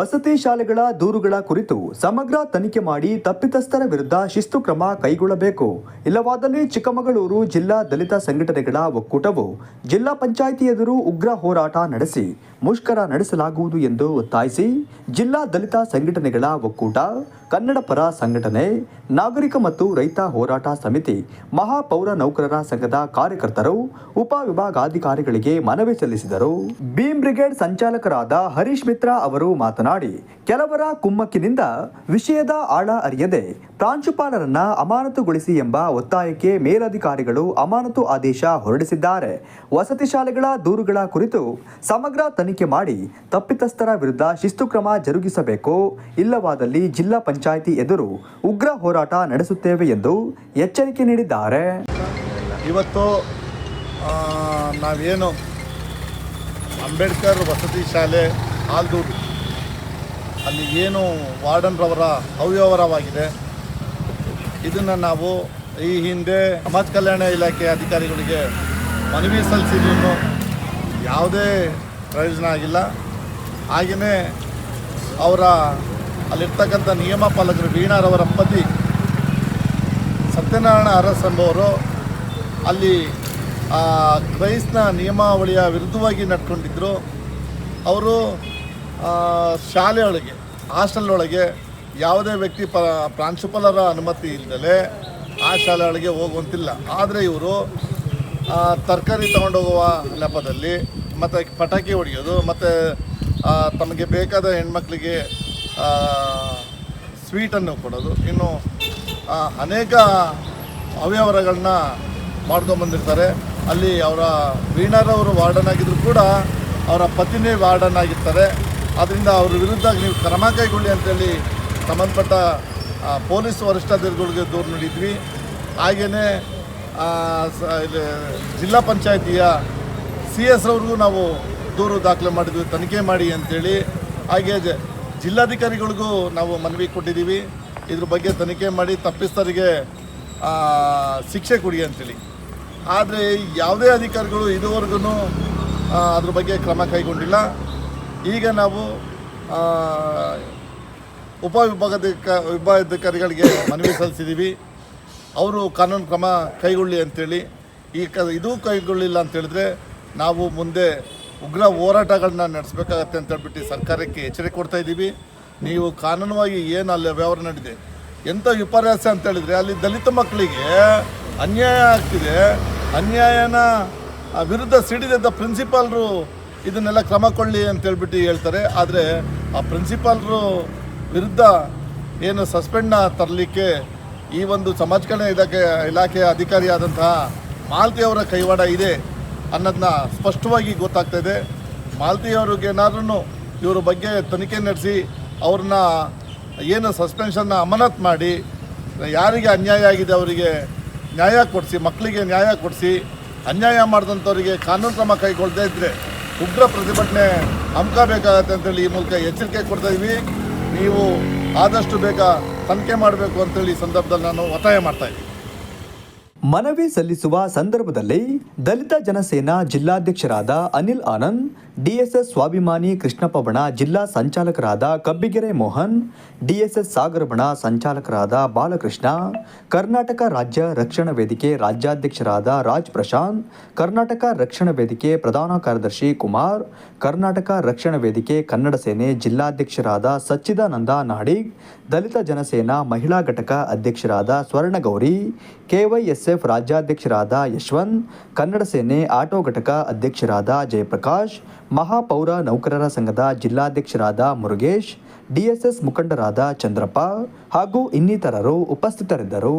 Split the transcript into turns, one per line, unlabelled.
ವಸತಿ ಶಾಲೆಗಳ ದೂರುಗಳ ಕುರಿತು ಸಮಗ್ರ ತನಿಖೆ ಮಾಡಿ ತಪ್ಪಿತಸ್ಥರ ವಿರುದ್ಧ ಶಿಸ್ತು ಕ್ರಮ ಕೈಗೊಳ್ಳಬೇಕು. ಇಲ್ಲವಾದಲ್ಲಿ ಚಿಕ್ಕಮಗಳೂರು ಜಿಲ್ಲಾ ದಲಿತ ಸಂಘಟನೆಗಳ ಒಕ್ಕೂಟವು ಜಿಲ್ಲಾ ಪಂಚಾಯಿತಿ ಎದುರು ಉಗ್ರ ಹೋರಾಟ ನಡೆಸಿ ಮುಷ್ಕರ ನಡೆಸಲಾಗುವುದು ಎಂದು ಒತ್ತಾಯಿಸಿ ಜಿಲ್ಲಾ ದಲಿತ ಸಂಘಟನೆಗಳ ಒಕ್ಕೂಟ ಕನ್ನಡ ಪರ ಸಂಘಟನೆ, ನಾಗರಿಕ ಮತ್ತು ರೈತ ಹೋರಾಟ ಸಮಿತಿ, ಮಹಾಪೌರ ನೌಕರರ ಸಂಘದ ಕಾರ್ಯಕರ್ತರು ಉಪವಿಭಾಗಾಧಿಕಾರಿಗಳಿಗೆ ಮನವಿ ಸಲ್ಲಿಸಿದರು. ಬೀಮ್ ಬ್ರಿಗೇಡ್ ಸಂಚಾಲಕರಾದ ಹರೀಶ್ ಮಿತ್ರ ಅವರು ಮಾತನಾಡಿ ಕೆಲವರ ಕುಮ್ಮಕ್ಕಿನಿಂದ ವಿಷಯದ ಆಳ ಅರಿಯದೆ ಪ್ರಾಂಶುಪಾಲರನ್ನ ಅಮಾನತುಗೊಳಿಸಿ ಎಂಬ ಒತ್ತಾಯಕ್ಕೆ ಮೇಲಧಿಕಾರಿಗಳು ಅಮಾನತು ಆದೇಶ ಹೊರಡಿಸಿದ್ದಾರೆ. ವಸತಿ ಶಾಲೆಗಳ ದೂರುಗಳ ಕುರಿತು ಸಮಗ್ರ ತನಿಖೆ ಮಾಡಿ ತಪ್ಪಿತಸ್ಥರ ವಿರುದ್ಧ ಶಿಸ್ತು ಕ್ರಮ ಜರುಗಿಸಬೇಕು. ಇಲ್ಲವಾದಲ್ಲಿ ಜಿಲ್ಲಾ ಪಂಚಾಯಿತಿ ಎದುರು ಉಗ್ರ ಹೋರಾಟ ನಡೆಸುತ್ತೇವೆ ಎಂದು ಎಚ್ಚರಿಕೆ ನೀಡಿದ್ದಾರೆ.
ಇವತ್ತು ನಾವೇನು ಅಂಬೇಡ್ಕರ್ ವಸತಿ ಶಾಲೆ ಆಲ್ದೂರು ಅಲ್ಲಿ ಏನು ವಾರ್ಡನ್ರವರ ಅವ್ಯವಹಾರವಾಗಿದೆ. ಇದನ್ನು ನಾವು ಈ ಹಿಂದೆ ಸಮಾಜ ಕಲ್ಯಾಣ ಇಲಾಖೆ ಅಧಿಕಾರಿಗಳಿಗೆ ಮನವಿ ಸಲ್ಲಿಸಿದ್ರು ಯಾವುದೇ ಪ್ರಯೋಜನ ಆಗಿಲ್ಲ. ಹಾಗೆಯೇ ಅವರ ಅಲ್ಲಿರ್ತಕ್ಕಂಥ ನಿಯಮ ಪಾಲಕರು ವೀಣಾರವರ ಪತಿ ಸತ್ಯನಾರಾಯಣ ಅರಸ್ ಎಂಬುವರು ಅಲ್ಲಿ ಆ, ಕ್ರೈಸ್ತ ನಿಯಮಾವಳಿಯ ವಿರುದ್ಧವಾಗಿ ನಡ್ಕೊಂಡಿದ್ದರು ಅವರು ಶಾಲೆಯೊಳಗೆ, ಹಾಸ್ಟೆಲ್ನೊಳಗೆ ಯಾವುದೇ ವ್ಯಕ್ತಿ ಪ, ಪ್ರಾಂಶುಪಾಲರ ಅನುಮತಿ ಇಲ್ಲದೆ ಆ ಶಾಲೆ ಒಳಗೆ ಹೋಗುವಂತಿಲ್ಲ. ಆದರೆ ಇವರು ತರಕಾರಿ ತಗೊಂಡೋಗುವ ನೆಪದಲ್ಲಿ ಮತ್ತು ಪಟಾಕಿ ಹೊಡೆಯೋದು, ಮತ್ತು ತಮಗೆ ಬೇಕಾದ ಹೆಣ್ಮಕ್ಳಿಗೆ ಸ್ವೀಟನ್ನು ಕೊಡೋದು. ಇನ್ನು ಅನೇಕ ಅವ್ಯವಹಾರಗಳನ್ನ ಮಾಡ್ಕೊಂಬಂದಿರ್ತಾರೆ ಅಲ್ಲಿ ಅವರ ವೀಣರವರು ವಾರ್ಡನ್ ಆಗಿದ್ದರೂ ಕೂಡ ಅವರ ಪತಿನೇ ವಾರ್ಡನ್ ಆಗಿರ್ತಾರೆ. ಅದರಿಂದ ಅವ್ರ ವಿರುದ್ಧ ನೀವು ಕ್ರಮ ಕೈಗೊಳ್ಳಿ ಅಂತೇಳಿ ಸಂಬಂಧಪಟ್ಟ ಪೊಲೀಸ್ ವರಿಷ್ಠಾಧಿಕಾರಿಗಳಿಗೆ ದೂರು ನೀಡಿದ್ವಿ. ಹಾಗೆಯೇ ಇಲ್ಲಿ ಜಿಲ್ಲಾ ಪಂಚಾಯಿತಿಯ ಸಿ ಎಸ್ ಅವ್ರಿಗೂ ನಾವು ದೂರು ದಾಖಲೆ ಮಾಡಿದ್ವಿ, ತನಿಖೆ ಮಾಡಿ ಅಂತೇಳಿ. ಹಾಗೆ ಜ, ಜಿಲ್ಲಾಧಿಕಾರಿಗಳಿಗೂ ನಾವು ಮನವಿ ಕೊಟ್ಟಿದ್ದೀವಿ. ಇದ್ರ ಬಗ್ಗೆ ತನಿಖೆ ಮಾಡಿ ತಪ್ಪಿಸ್ತರಿಗೆ ಶಿಕ್ಷೆ ಕೊಡಿ ಅಂತೇಳಿ. ಆದರೆ ಯಾವುದೇ ಅಧಿಕಾರಿಗಳು ಇದುವರೆಗೂ ಅದ್ರ ಬಗ್ಗೆ ಕ್ರಮ ಕೈಗೊಂಡಿಲ್ಲ. ಈಗ ನಾವು ಉಪವಿಭಾಗದ ವಿಭಾಗಾಧಿಕಾರಿಗಳಿಗೆ ಮನವಿ ಸಲ್ಲಿಸಿದ್ದೀವಿ ಅವರು ಕಾನೂನು ಕ್ರಮ ಕೈಗೊಳ್ಳಿ ಅಂತೇಳಿ. ಈ ಕ, ಇದು ಕೈಗೊಳ್ಳಿಲ್ಲ ಅಂತ ಹೇಳಿದ್ರೆ ನಾವು ಮುಂದೆ ಉಗ್ರ ಹೋರಾಟಗಳನ್ನ ನಡೆಸಬೇಕಾಗತ್ತೆ ಅಂತ ಹೇಳ್ಬಿಟ್ಟು ಸರ್ಕಾರಕ್ಕೆ ಎಚ್ಚರಿಕೆ ಕೊಡ್ತಾ ಇದ್ದೀವಿ. ನೀವು ಕಾನೂನುವಾಗಿ ಏನು ಅಲ್ಲಿ ವ್ಯವಹಾರ ನಡೆದಿದೆ ಎಂಥ ವಿಪರ್ಯಾಸ ಅಂತ ಹೇಳಿದ್ರೆ ಅಲ್ಲಿ ದಲಿತ ಮಕ್ಕಳಿಗೆ ಅನ್ಯಾಯ ಆಗ್ತಿದೆ. ಅನ್ಯಾಯನ ವಿರುದ್ಧ ಸಿಡಿದಂಥ ಪ್ರಿನ್ಸಿಪಾಲ್ರು ಇದನ್ನೆಲ್ಲ ಕ್ರಮ ಕೊಳ್ಳಿ ಅಂತ ಹೇಳ್ಬಿಟ್ಟು ಹೇಳ್ತಾರೆ. ಆದರೆ ಆ ಪ್ರಿನ್ಸಿಪಾಲ್ರು ವಿರುದ್ಧ ಏನು ಸಸ್ಪೆಂಡ್ನ ತರಲಿಕ್ಕೆ ಈ ಒಂದು ಸಮಾಜ ಕಲ್ಯಾಣ ಇಲಾಖೆ, ಇಲಾಖೆಯ ಅಧಿಕಾರಿಯಾದಂತಹ ಮಾಲ್ತಿಯವರ ಕೈವಾಡ ಇದೆ ಅನ್ನೋದನ್ನ ಸ್ಪಷ್ಟವಾಗಿ ಗೊತ್ತಾಗ್ತಾ ಇದೆ. ಮಾಲ್ತಿ ಅವ್ರಿಗೆ ಏನಾದ್ರೂ ಇವ್ರ ಬಗ್ಗೆ ತನಿಖೆ ನಡೆಸಿ ಅವ್ರನ್ನ ಏನು ಸಸ್ಪೆನ್ಷನ್ನ ಅಮಾನತ್ ಮಾಡಿ, ಯಾರಿಗೆ ಅನ್ಯಾಯ ಆಗಿದೆ ಅವರಿಗೆ ನ್ಯಾಯ ಕೊಡಿಸಿ ಮಕ್ಕಳಿಗೆ ನ್ಯಾಯ ಕೊಡಿಸಿ, ಅನ್ಯಾಯ ಮಾಡಿದಂಥವ್ರಿಗೆ ಕಾನೂನು ಕ್ರಮ ಕೈಗೊಳ್ಳದೇ ಇದ್ದರೆ ಉಗ್ರ ಪ್ರತಿಭಟನೆ ಹಮ್ಕೋಬೇಕಾಗತ್ತೆ ಅಂತೇಳಿ ಈ ಮೂಲಕ ಎಚ್ಚರಿಕೆ ಕೊಡ್ತಾ ಇದ್ವಿ. ನೀವು ಆದಷ್ಟು ಬೇಗ ತನಿಖೆ ಮಾಡಬೇಕು ಅಂತೇಳಿ ಈ ಸಂದರ್ಭದಲ್ಲಿ ನಾನು ಒತ್ತಾಯ ಮಾಡ್ತಾ ಇದ್ದೀನಿ.
ಮನವಿ ಸಲ್ಲಿಸುವ ಸಂದರ್ಭದಲ್ಲಿ ದಲಿತ ಜನಸೇನಾ ಜಿಲ್ಲಾಧ್ಯಕ್ಷರಾದ ಅನಿಲ್ ಆನಂದ್, ಡಿಎಸ್ಎಸ್ ಸ್ವಾಭಿಮಾನಿ ಕೃಷ್ಣಪ್ಪ ಬಣ ಜಿಲ್ಲಾ ಸಂಚಾಲಕರಾದ ಕಬ್ಬಿಗೆರೆ ಮೋಹನ್, ಡಿಎಸ್ಎಸ್ ಸಾಗರ ಬಣ ಸಂಚಾಲಕರಾದ ಬಾಲಕೃಷ್ಣ, ಕರ್ನಾಟಕ ರಾಜ್ಯ ರಕ್ಷಣಾ ವೇದಿಕೆ ರಾಜ್ಯಾಧ್ಯಕ್ಷರಾದ ರಾಜ್ ಪ್ರಶಾಂತ್, ಕರ್ನಾಟಕ ರಕ್ಷಣಾ ವೇದಿಕೆ ಪ್ರಧಾನ ಕಾರ್ಯದರ್ಶಿ ಕುಮಾರ್, ಕರ್ನಾಟಕ ರಕ್ಷಣಾ ವೇದಿಕೆ ಕನ್ನಡ ಸೇನೆ ಜಿಲ್ಲಾಧ್ಯಕ್ಷರಾದ ಸಚ್ಚಿದಾನಂದ ನಾಡಿಗ್, ದಲಿತ ಜನಸೇನಾ ಮಹಿಳಾ ಘಟಕ ಅಧ್ಯಕ್ಷರಾದ ಸ್ವರ್ಣಗೌರಿ ಕೆವೈಎಸ್ಎಫ್ ರಾಜ್ಯಾಧ್ಯಕ್ಷರಾದ ಯಶವಂತ್, ಕನ್ನಡ ಸೇನೆ ಆಟೋ ಘಟಕ ಅಧ್ಯಕ್ಷರಾದ ಜಯಪ್ರಕಾಶ್, ಮಹಾಪೌರ ನೌಕರರ ಸಂಘದ ಜಿಲ್ಲಾಧ್ಯಕ್ಷರಾದ ಮುರುಗೇಶ್, ಡಿಎಸ್ಎಸ್ ಮುಖಂಡರಾದ ಚಂದ್ರಪ್ಪ ಹಾಗೂ ಇನ್ನಿತರರು ಉಪಸ್ಥಿತರಿದ್ದರು.